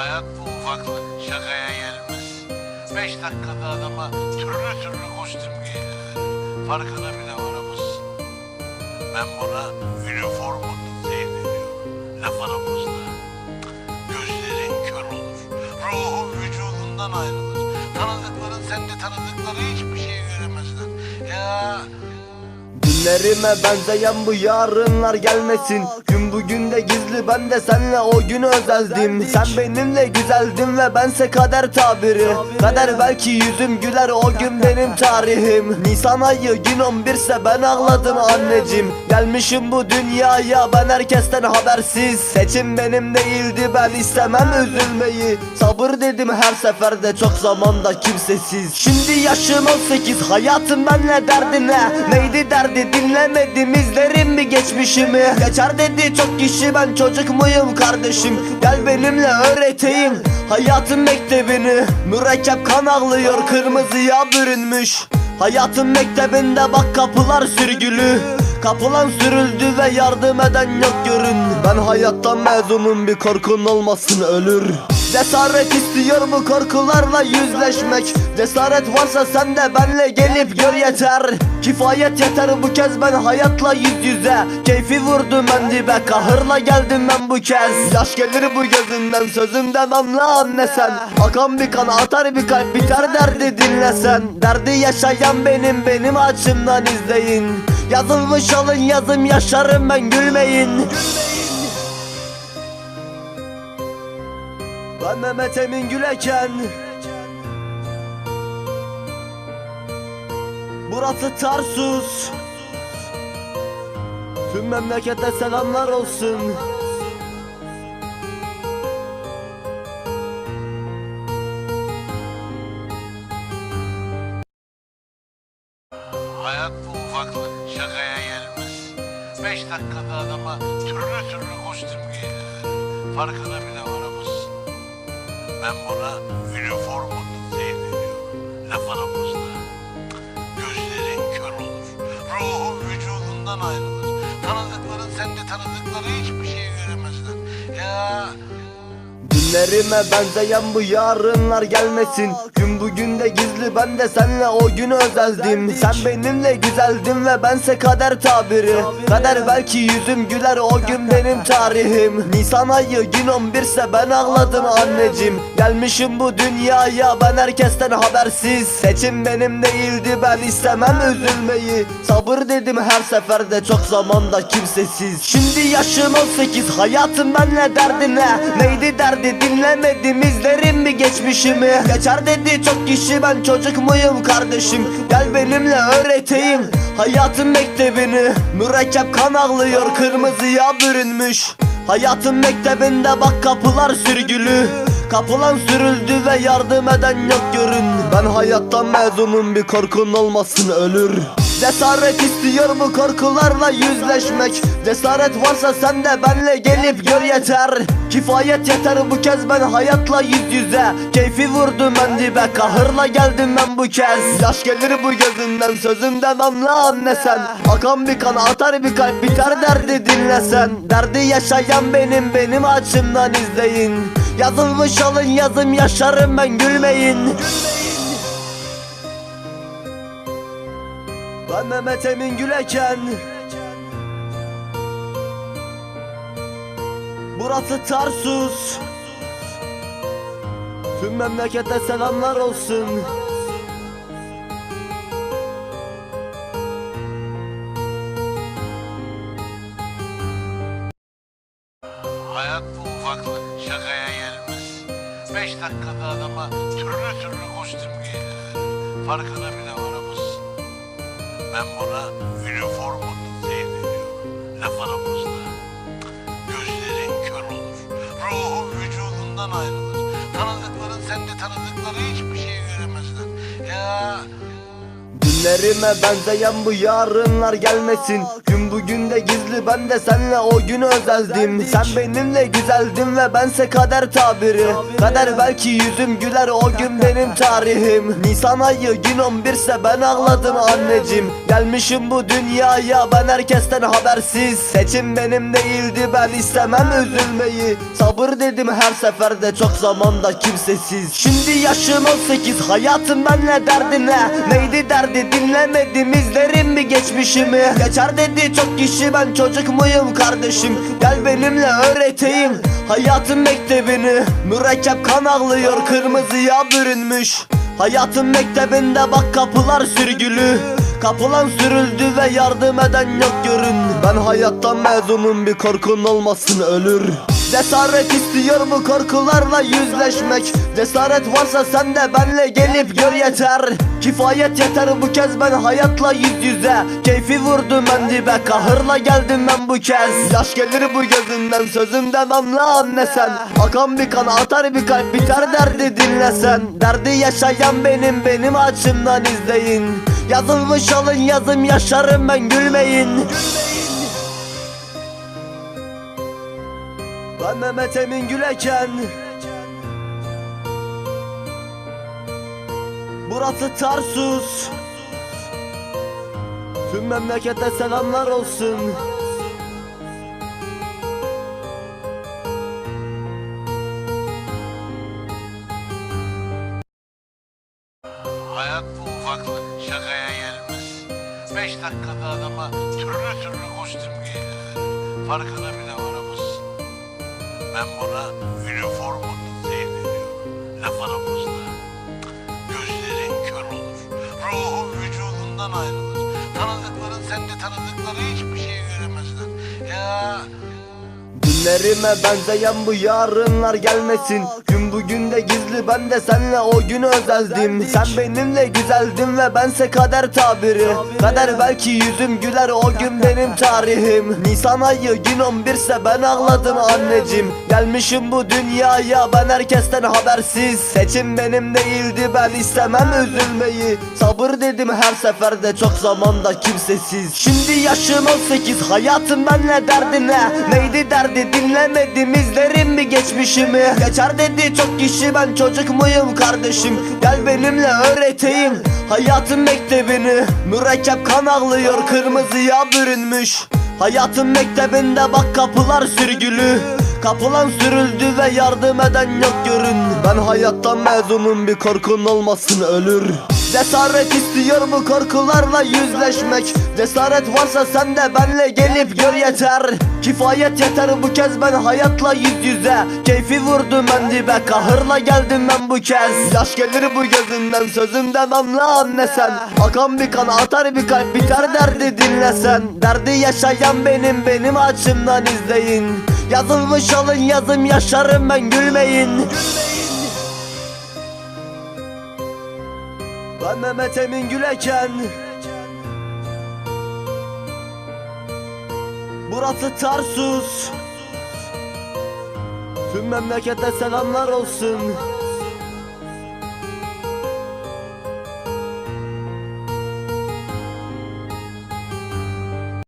Hayat bu ufaklık şakaya gelmez. Beş dakikada adama türlü türlü kostüm giydirir. Farkına bile varamazsın. Ben buna üniformalık diyorum. Laf aramızda. Gözlerin kör olur. Ruhun vücudundan ayrılır. Tanıdıkların sende tanıdıkları hiçbir şey göremezler. Ya Günlerime benzeyen bu yarınlar gelmesin Gün bugün de gizli ben de senle o günü özeldim. Sen benimle güzeldin ve bense kader tabiri. Kader belki yüzüm güler o gün benim tarihim. Nisan ayı gün 11 ise ben ağladım anneciğim. Gelmişim bu dünyaya ben herkesten habersiz. Seçim benim değildi ben istemem üzülmeyi. Sabır dedim her seferde çok zamanda kimsesiz. Şimdi yaşım 18 hayatım benle derdi ne Neydi derdi dinlemedim izlerim mi geçmişimi. Geçer dedi çok kişi ben çocuk muyum kardeşim? Gel benimle öğreteyim. Hayatın mektebini. Mürekkep kan ağlıyor kırmızıya bürünmüş. Hayatın mektebinde bak kapılar sürgülü. Kapılan sürüldü ve yardım eden yok görün. Ben hayattan mezunum bir korkun olmasın ölür Cesaret istiyor bu korkularla yüzleşmek? Cesaret varsa sen de benle gelip gör yeter. Kifayet yeter bu kez ben hayatla yüz yüze. Keyfi vurdum ben dibe kahırla geldim ben bu kez. Yaş gelir bu gözünden sözümden anla anne sen? Akan bir kan atar bir kalp biter derdi dinlesen Derdi yaşayan benim benim açımdan izleyin. Yazılmış alın yazım yaşarım ben gülmeyin Ben Mehmet Emin Güleken Burası Tarsus Tüm memlekete selamlar olsun Hayat bu ufaklık şakaya gelmez. Beş dakikada adama türlü türlü kostüm giydirir. Farkına bile varamazsın. Ben buna üniformalık diyorum. Laf. Gözlerin kör olur. Ruhun vücudundan ayrılır. Tanıdıkların sende tanıdıkları hiçbir şey göremezler. Ya Günlerime benzeyen bu yarınlar gelmesin Gün bugün de gizli ben de senle o günü özeldim. Sen benimle güzeldin ve bense kader tabiri. Kader belki yüzüm güler o gün benim tarihim. Nisan ayı gün 11 ise ben ağladım anneciğim. Gelmişim bu dünyaya ben herkesten habersiz. Seçim benim değildi ben istemem üzülmeyi. Sabır dedim her seferde çok zamanda kimsesiz. Şimdi yaşım 18 hayatım benle derdi ne Neydi derdi dinlemedim izlerim mi geçmişimi. Geçer dedi çok kişi ben çocuk muyum kardeşim? Gel benimle öğreteyim hayatın mektebini. Mürekkep kan ağlıyor kırmızıya bürünmüş. Hayatın mektebinde bak kapılar sürgülü. Kapılan sürüldü ve yardım eden yok görün. Ben hayattan mezunum bir korkun olmasın ölür Cesaret istiyor bu korkularla yüzleşmek? Cesaret varsa sen de benle gelip gör yeter. Kifayet yeter bu kez ben hayatla yüz yüze. Keyfi vurdum ben dibe kahırla geldim ben bu kez. Yaş gelir bu gözünden sözümden anla anne sen. Akan bir kan atar bir kalp biter derdi dinlesen Derdi yaşayan benim benim açımdan izleyin. Yazılmış alın yazım yaşarım ben gülmeyin Ben Mehmet Emin Güleken Burası Tarsus Tüm memlekete selamlar olsun Hayat bu ufaklık şakaya gelmez. Beş dakikada adama türlü türlü kostüm giydirir. Farkına bile. Ben buna üniformalık diyorum. Laf aramızda. Gözlerin kör olur. Ruhun vücudundan ayrılır. Tanıdıkların sende tanıdıkları hiçbir şey göremezler. Ya Günlerime benzeyen bu yarınlar gelmesin Gün bugün de gizli ben de senle o günü özeldim. Sen benimle güzeldin ve bense kader tabiri. Kader belki yüzüm güler o gün benim tarihim. Nisan ayı gün 11 ise ben ağladım anneciğim. Gelmişim bu dünyaya ben herkesten habersiz. Seçim benim değildi ben istemem üzülmeyi. Sabır dedim her seferde çok zamanda kimsesiz. Şimdi yaşım 18 hayatım benle derdi ne Neydi derdi dinlemedim izlerim mi geçmişimi. Geçer dedi çok kişi ben çocuk muyum kardeşim? Gel benimle öğreteyim hayatın mektebini. Mürekkep kan ağlıyor kırmızıya bürünmüş. Hayatın mektebinde bak kapılar sürgülü. Kapılan sürüldü ve yardım eden yok görün. Ben hayattan mezunum bir korkun olmasın ölür Cesaret istiyor bu korkularla yüzleşmek? Cesaret varsa sen de benle gelip gör yeter. Kifayet yeter bu kez ben hayatla yüz yüze. Keyfi vurdum ben dibe kahırla geldim ben bu kez. Yaş gelir bu gözünden sözümden anla anne sen. Akan bir kan atar bir kalp biter derdi dinlesen Derdi yaşayan benim benim açımdan izleyin. Yazılmış alın yazım yaşarım ben gülmeyin Ben Mehmet Emin Güleken Burası Tarsus Tüm memlekete selamlar olsun Hayat bu ufaklık şakaya gelmez. Beş dakikada adama türlü türlü kostüm giydirir. Farkına bile. Ben buna üniformun zehirleniyorum. Laf aramızda. Gözlerin kör olur. Ruhun vücudundan ayrılır. Tanıdıkların sende tanıdıkları hiçbir şey göremezler. Ya Günlerime benzeyen bu yarınlar gelmesin Gün bugün de gizli ben de senle o günü özeldim. Sen benimle güzeldin ve bense kader tabiri. Kader belki yüzüm güler o gün benim tarihim. Nisan ayı gün 11 ise ben ağladım anneciğim. Gelmişim bu dünyaya ben herkesten habersiz. Seçim benim değildi ben istemem üzülmeyi. Sabır dedim her seferde çok zamanda kimsesiz. Şimdi yaşım 18 hayatım benle derdi ne Neydi derdi dinlemedim izlerim mi geçmişimi. Geçer dedi çok kişi ben çocuk muyum kardeşim? Gel benimle öğreteyim hayatın mektebini. Mürekkep kan ağlıyor kırmızıya bürünmüş. Hayatın mektebinde bak kapılar sürgülü. Kapılan sürüldü ve yardım eden yok görün. Ben hayattan mezunum bir korkun olmasın ölür Cesaret istiyor bu korkularla yüzleşmek? Cesaret varsa sen de benle gelip gör yeter. Kifayet yeter bu kez ben hayatla yüz yüze. Keyfi vurdum ben dibe kahırla geldim ben bu kez. Yaş gelir bu gözünden sözümden anla anne sen. Akan bir kan atar bir kalp biter derdi dinlesen Derdi yaşayan benim benim açımdan izleyin. Yazılmış alın yazım yaşarım ben gülmeyin Ben Mehmet Emin Güleken. Burası Tarsus. Tüm memlekete selamlar olsun